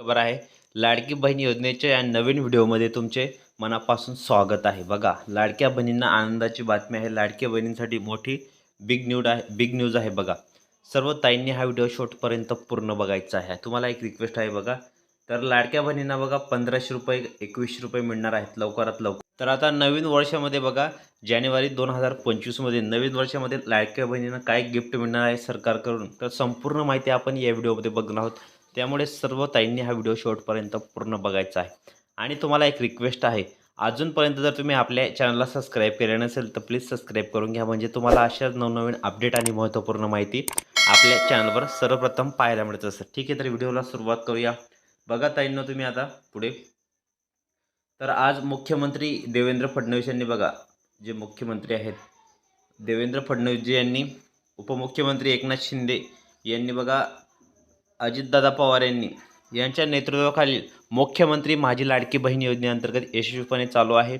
खबर आहे. लाडकी बहीण योजनेच्या या नवीन व्हिडिओमध्ये तुमचे मनापासून स्वागत आहे. बघा लाडक्या बहिणींना आनंदाची बातमी आहे. लाडक्या बहिणींसाठी मोठी बिग न्यूज आहे बिग न्यूज आहे. बघा सर्व ताईंनी हा व्हिडिओ शॉर्टपर्यंत पूर्ण बघायचा आहे. तुम्हाला एक रिक्वेस्ट आहे बघा. तर लाडक्या बहिणींना बघा पंधराशे रुपये एकवीसशे रुपये मिळणार आहेत लवकरात लवकर. तर आता नवीन वर्षामध्ये बघा जानेवारी दोन हजार पंचवीसमध्ये नवीन वर्षामध्ये लाडक्या बहिणींना काय गिफ्ट मिळणार आहे सरकारकडून तर संपूर्ण माहिती आपण या व्हिडिओमध्ये बघणार आहोत. त्यामुळे सर्व ताईंनी हा व्हिडिओ शेवटपर्यंत पूर्ण बघायचा आहे. आणि तुम्हाला एक रिक्वेस्ट आहे. अजूनपर्यंत जर तुम्ही आपल्या चॅनलला सबस्क्राईब केले नसेल तर प्लीज सबस्क्राईब करून घ्या. म्हणजे तुम्हाला अशाच नवनवीन अपडेट आणि महत्त्वपूर्ण माहिती आपल्या चॅनलवर सर्वप्रथम पाहायला मिळत असतं. ठीक आहे तर व्हिडिओला सुरुवात करूया. बघा ताईंना तुम्ही आता पुढे. तर आज मुख्यमंत्री देवेंद्र फडणवीस यांनी बघा जे मुख्यमंत्री आहेत देवेंद्र फडणवीसजी यांनी उपमुख्यमंत्री एकनाथ शिंदे यांनी बघा अजितदादा पवार यांनी यांच्या नेतृत्वाखालील मुख्यमंत्री माझी लाडकी बहीण योजनेअंतर्गत यशस्वीपणे चालू आहे.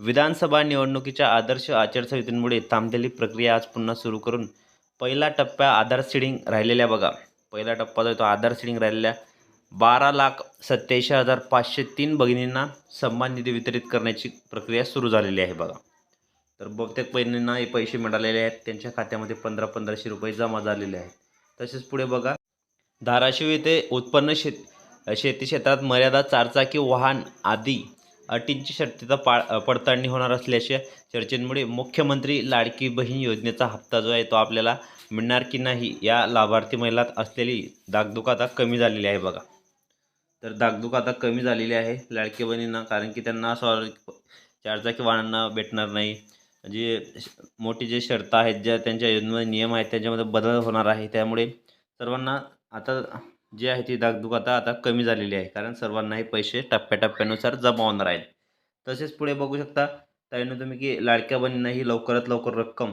विधानसभा निवडणुकीच्या आदर्श आचारसंहितेमुळे थांबलेली प्रक्रिया आज पुन्हा सुरू करून पहिला टप्प्या आधार सीडिंग राहिलेल्या बघा. पहिला टप्पा जो आहे तो आधार सीडिंग राहिलेल्या बारा लाख सत्याऐंशी हजार पाचशे तीन भगिनींना सन्मान निधी वितरित करण्याची प्रक्रिया सुरू झालेली आहे बघा. तर बहुतेक बहिणींना हे पैसे मिळालेले आहेत. त्यांच्या खात्यामध्ये पंधरा पंधराशे रुपये जमा झालेले आहेत. तसेच पुढे बघा. धाराशिव येथे उत्पन्न शेत शेती क्षेत्रात मर्यादा चारचाकी वाहन आदी अटींची शक्यता पा पडताळणी होणार असल्याच्या चर्चेमुळे मुख्यमंत्री लाडकी बहीण योजनेचा हप्ता जो आहे तो आपल्याला मिळणार की नाही या लाभार्थी महिलात असलेली दागदुख आता कमी झालेली आहे बघा. तर दागदुख आता कमी झालेली आहे लाडकी बहिणींना कारण की त्यांना असं चारचाकी वाहनांना भेटणार नाही. जे मोठी जे शर्त आहेत ज्या त्यांच्या योजनेमध्ये नियम आहेत त्याच्यामध्ये बदल होणार आहे. त्यामुळे सर्वांना आता जे आहे ती दागदुखाता आता आता कमी झालेली आहे. कारण सर्वांना हे पैसे टप्प्याटप्प्यानुसार जमा होणार आहेत. तसेच पुढे बघू शकता त्याने तुम्ही की लाडक्या बहिणींना ही लवकरात लवकर रक्कम.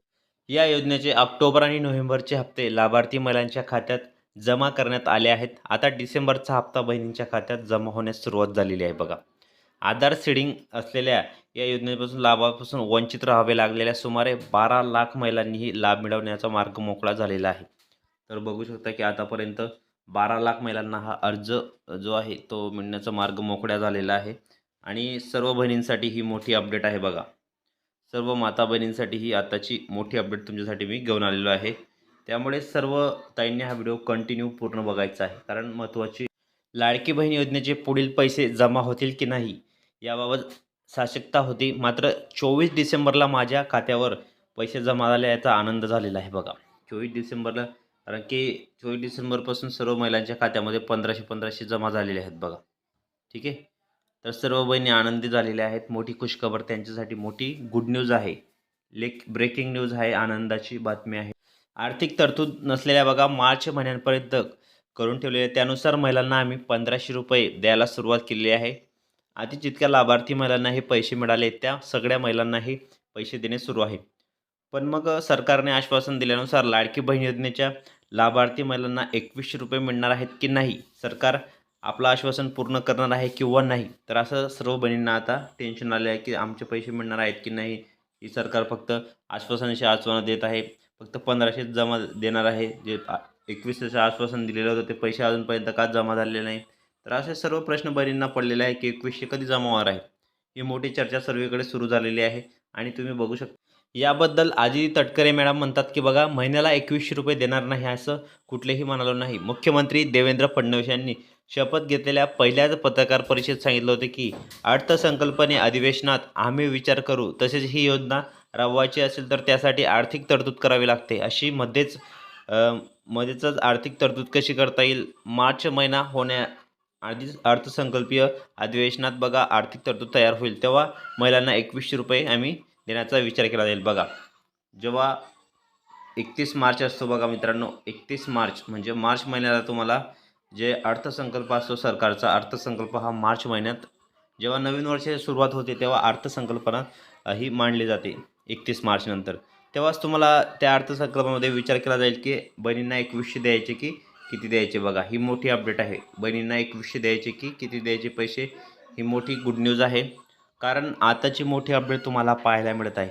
या योजनेचे ऑक्टोबर आणि नोव्हेंबरचे हप्ते लाभार्थी महिलांच्या खात्यात जमा करण्यात आले आहेत. आता डिसेंबरचा हप्ता बहिणींच्या खात्यात जमा होण्यास सुरुवात झालेली आहे बघा. आधार सीडिंग असलेल्या या योजनेपासून लाभापासून वंचित राहावे लागलेल्या सुमारे बारा लाख महिलांनीही लाभ मिळवण्याचा मार्ग मोकळा झालेला आहे. तर बघू शकता की आतापर्यंत बारा लाख महिलांना हा अर्ज जो आहे तो मिळण्याचा मार्ग मोकळ्या झालेला आहे. आणि सर्व बहिणींसाठी ही मोठी अपडेट आहे बघा. सर्व माता बहिणींसाठी ही आताची मोठी अपडेट तुमच्यासाठी मी घेऊन आलेलो आहे. त्यामुळे सर्व ताईंनी हा व्हिडिओ कंटिन्यू पूर्ण बघायचा आहे. कारण महत्त्वाची लाडकी बहीण योजनेचे पुढील पैसे जमा होतील की नाही याबाबत साशक्ता होती. मात्र चोवीस डिसेंबरला माझ्या खात्यावर पैसे जमा झाले याचा आनंद झालेला आहे बघा. चोवीस डिसेंबरला कारण की चोवीस डिसेंबरपासून सर्व महिलांच्या खात्यामध्ये पंधराशे पंधराशे जमा झालेले आहेत बघा. ठीक आहे? तर सर्व बहिणी आनंदी झालेल्या आहेत. मोठी खुशखबर त्यांच्यासाठी. मोठी गुड न्यूज आहे. लेक ब्रेकिंग न्यूज आहे. आनंदाची बातमी आहे. आर्थिक तरतूद नसलेल्या बघा मार्च महिन्यांपर्यंत करून ठेवलेले. त्यानुसार महिलांना आम्ही पंधराशे रुपये द्यायला सुरुवात केलेली आहे. आधी जितक्या लाभार्थी महिलांना हे पैसे मिळाले त्या सगळ्या महिलांनाही पैसे देणे सुरू आहे. पण मग सरकारने आश्वासन दिल्यानुसार लाडकी बहीण योजनेच्या लाभार्थी महिलांना एकवीसशे रुपये मिळणार आहेत की नाही? सरकार आपलं आश्वासन पूर्ण करणार आहे किंवा नाही? तर असं सर्व बहिणींना आता टेन्शन आले आहे की आमचे पैसे मिळणार आहेत की नाही? ही सरकार फक्त आश्वासनाशी आश्वासनं देत आहे. फक्त पंधराशे जमा देणार आहे. जे एकवीसचं आश्वासन दिलेलं होतं ते पैसे अजूनपर्यंत का जमा झालेले नाही? तर असे सर्व प्रश्न बहिणींना पडलेले आहे की एकवीसशे कधी जमा होणार आहे? ही मोठी चर्चा सर्वीकडे सुरू झालेली आहे आणि तुम्ही बघू शकता याबद्दल आजी तटकरे मॅडम म्हणतात की बघा महिन्याला एकवीसशे रुपये देणार नाही असं कुठलेही म्हणालो नाही. मुख्यमंत्री देवेंद्र फडणवीस यांनी शपथ घेतलेल्या पहिल्याच पत्रकार परिषदेत सांगितलं होतं की अर्थसंकल्पने अधिवेशनात आम्ही विचार करू तसेच ही योजना राबवायची असेल तर त्यासाठी आर्थिक तरतूद करावी लागते. अशी मध्येच मध्येच आर्थिक तरतूद कशी करता येईल? मार्च महिना होण्या आधीच अर्थसंकल्पीय अधिवेशनात बघा आर्थिक तरतूद तयार होईल. तेव्हा महिलांना एकवीसशे रुपये आम्ही देण्याचा विचार केला जाईल. बघा जेव्हा एकतीस मार्च असतो बघा मित्रांनो एकतीस मार्च म्हणजे मार्च महिन्याला तुम्हाला जे अर्थसंकल्प असतो सरकारचा अर्थसंकल्प हा मार्च महिन्यात जेव्हा नवीन वर्षाची सुरुवात होते तेव्हा अर्थसंकल्पना ही मांडली जाते एकतीस मार्चनंतर तेव्हाच तुम्हाला त्या अर्थसंकल्पामध्ये विचार केला जाईल की बहिणींना एकवीसशे द्यायचे की किती द्यायचे बघा. ही मोठी अपडेट आहे. बहिणींना एकवीसशे द्यायचे की किती द्यायचे पैसे. ही मोठी गुड न्यूज आहे. कारण आताची मोठी अपडेट तुम्हाला पाहायला मिळत आहे.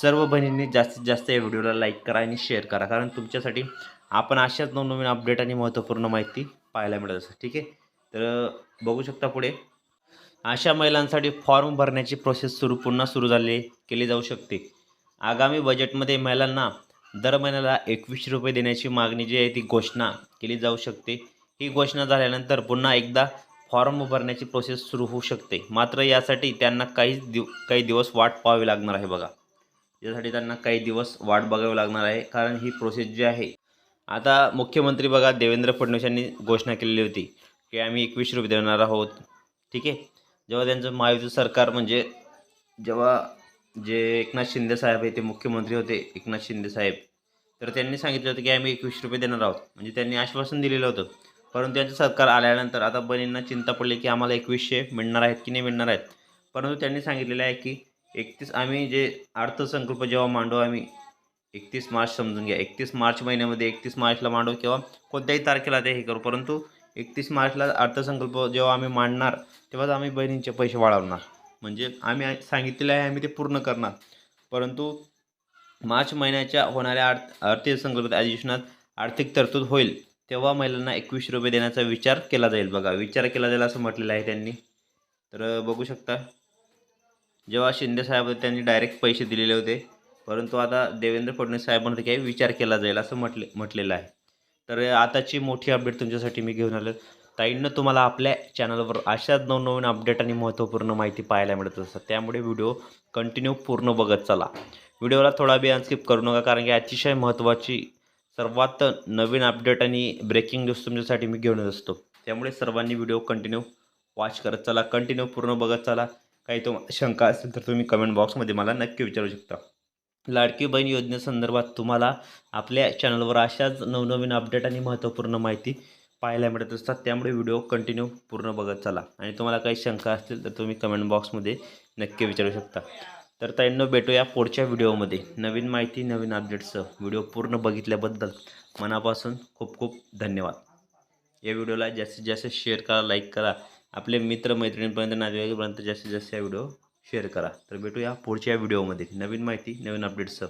सर्व बहिणींनी जास्तीत जास्त या व्हिडिओला लाईक करा आणि शेअर करा कारण तुमच्यासाठी आपण अशाच नवनवीन अपडेट आणि महत्त्वपूर्ण माहिती पाहायला मिळत असते ठीक आहे? तर बघू शकता पुढे. अशा महिलांसाठी फॉर्म भरण्याची प्रोसेस सुरू पुन्हा सुरू झाली केली जाऊ शकते. आगामी बजेटमध्ये महिलांना दर महिन्याला एकवीस रुपये देण्याची मागणी जी आहे ती घोषणा केली जाऊ शकते. ही घोषणा झाल्यानंतर पुन्हा एकदा फॉर्म भरण्याची प्रोसेस सुरू होऊ शकते. मात्र यासाठी त्यांना काही दिव काही दिवस वाट पाहावी लागणार आहे बघा. यासाठी त्यांना काही दिवस वाट बघावी लागणार आहे. कारण ही प्रोसेस जी आहे आता मुख्यमंत्री बघा देवेंद्र फडणवीस यांनी घोषणा केलेली होती की आम्ही एकवीस रुपये देणार आहोत. ठीक आहे? जेव्हा त्यांचं महायुती सरकार म्हणजे जेव्हा जे एकनाथ शिंदे साहेब आहे ते मुख्यमंत्री होते एकनाथ शिंदे साहेब तर त्यांनी सांगितलं होतं की आम्ही एकवीस रुपये देणार आहोत. म्हणजे त्यांनी आश्वासन दिलेलं होतं. परंतु त्यांचं सरकार आल्यानंतर आता बहिणींना चिंता पडली की आम्हाला एकवीसशे मिळणार आहेत की नाही मिळणार आहेत. परंतु त्यांनी सांगितलेलं आहे की एकतीस आम्ही जे अर्थसंकल्प जेव्हा मांडू आम्ही एकतीस मार्च समजून घ्या. एकतीस मार्च महिन्यामध्ये एकतीस मार्चला मांडू किंवा कोणत्याही तारखेला ते हे करू. परंतु एकतीस मार्चला अर्थसंकल्प जेव्हा आम्ही मांडणार तेव्हाच आम्ही बहिणींचे पैसे वाढवणार. म्हणजे आम्ही सांगितलेलं आहे आम्ही ते पूर्ण करणार. परंतु मार्च महिन्याच्या होणाऱ्या अर्थ अर्थसंकल्प अधिवेशनात आर्थिक तरतूद होईल. तेव्हा महिलांना एकवीसशे रुपये देण्याचा विचार केला जाईल. बघा विचार केला जाईल असं म्हटलेलं आहे त्यांनी. तर बघू शकता. जेव्हा शिंदे साहेब होते त्यांनी डायरेक्ट पैसे दिलेले होते. परंतु आता देवेंद्र फडणवीस साहेबांना काही विचार केला जाईल असं म्हटले म्हटलेलं आहे. तर आताची मोठी अपडेट तुमच्यासाठी मी घेऊन आलो ताईंनं तुम्हाला आपल्या चॅनलवर अशाच नवनवीन अपडेट आणि महत्त्वपूर्ण माहिती पाहायला मिळत असतात. त्यामुळे व्हिडिओ कंटिन्यू पूर्ण बघत चला. व्हिडिओला थोडा बी अनस्किप करू नका कारण की अतिशय महत्त्वाची सर्वात नवीन अपडेट आणि ब्रेकिंग न्यूज तुमच्यासाठी मी घेऊन असतो. त्यामुळे सर्वांनी व्हिडिओ कंटिन्यू वॉच करत चला कंटिन्यू पूर्ण बघत चला. काही तुम शंका असेल तर तुम्ही कमेंट बॉक्समध्ये मला नक्की विचारू शकता. लाडकी बहीण योजनेसंदर्भात तुम्हाला आपल्या चॅनलवर अशाच नवनवीन अपडेट आणि महत्त्वपूर्ण माहिती पाहायला मिळत असतात. त्यामुळे व्हिडिओ कंटिन्यू पूर्ण बघत चला. आणि तुम्हाला काही शंका असतील तर तुम्ही कमेंट बॉक्समध्ये नक्की विचारू शकता. तर ताईंनो भेटूया पुढच्या व्हिडिओमध्ये. नवीन माहिती नवीन अपडेट्सचं व्हिडिओ पूर्ण बघितल्याबद्दल मनापासून खूप खूप धन्यवाद. या व्हिडिओला जास्तीत जास्त शेअर करा लाईक करा. आपले मित्र मैत्रिणींपर्यंत नातेवाईकांपर्यंत जास्तीत जास्त हा व्हिडिओ शेअर करा. तर भेटूया पुढच्या व्हिडिओमध्ये. नवीन माहिती नवीन अपडेट्सचं